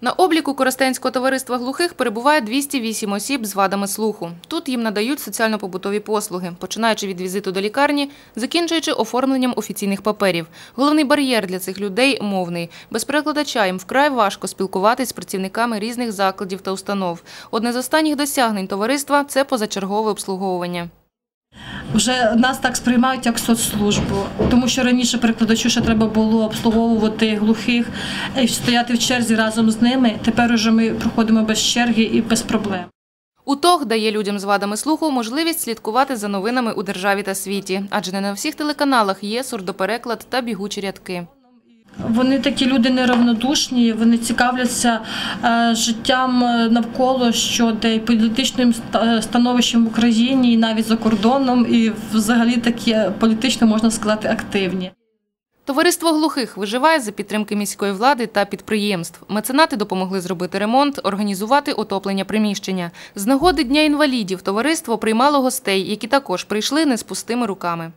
На обліку Коростенського товариства глухих перебуває 208 осіб з вадами слуху. Тут їм надають соціально-побутові послуги, починаючи від візиту до лікарні, закінчуючи оформленням офіційних паперів. Головний бар'єр для цих людей – мовний. Без перекладача їм вкрай важко спілкуватись з працівниками різних закладів та установ. Одне з останніх досягнень товариства – це позачергове обслуговування. Вже нас так сприймають як соцслужбу, тому що раніше перекладачу ще треба було обслуговувати глухих, і стояти в черзі разом з ними. Тепер уже ми проходимо без черги і без проблем. УТОГ дає людям з вадами слуху можливість слідкувати за новинами у державі та світі, адже не на всіх телеканалах є сурдопереклад та бігучі рядки. Вони такі люди неравнодушні, вони цікавляться е, життям е, навколо щодо і політичним становищем в Україні, і навіть за кордоном, і взагалі такі е, політично можна сказати активні. Товариство глухих виживає за підтримки міської влади та підприємств. Меценати допомогли зробити ремонт, організувати отоплення приміщення. З нагоди Дня інвалідів товариство приймало гостей, які також прийшли не з пустими руками.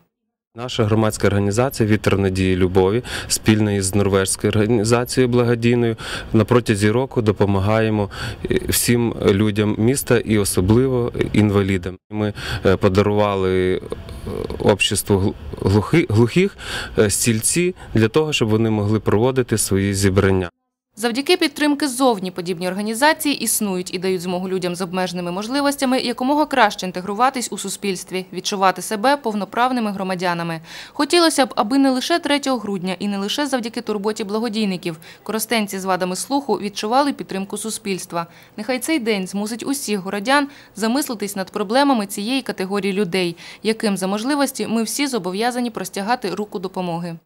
Наша громадська організація Вітер надії любові спільно із норвезькою організацією благодійною на протязі року допомагаємо е, всім людям міста і особливо інвалідам. Ми е, подарували е, обществу гл- глухих стільці для того, щоб вони могли проводити свої зібрання. Завдяки підтримки ззовні подібні організації існують і дають змогу людям з обмеженими можливостями якомога краще інтегруватись у суспільстві, відчувати себе повноправними громадянами. Хотілося б, аби не лише 3 грудня і не лише завдяки турботі благодійників коростенці з вадами слуху відчували підтримку суспільства. Нехай цей день змусить усіх городян замислитись над проблемами цієї категорії людей, яким за можливості ми всі зобов'язані простягати руку допомоги.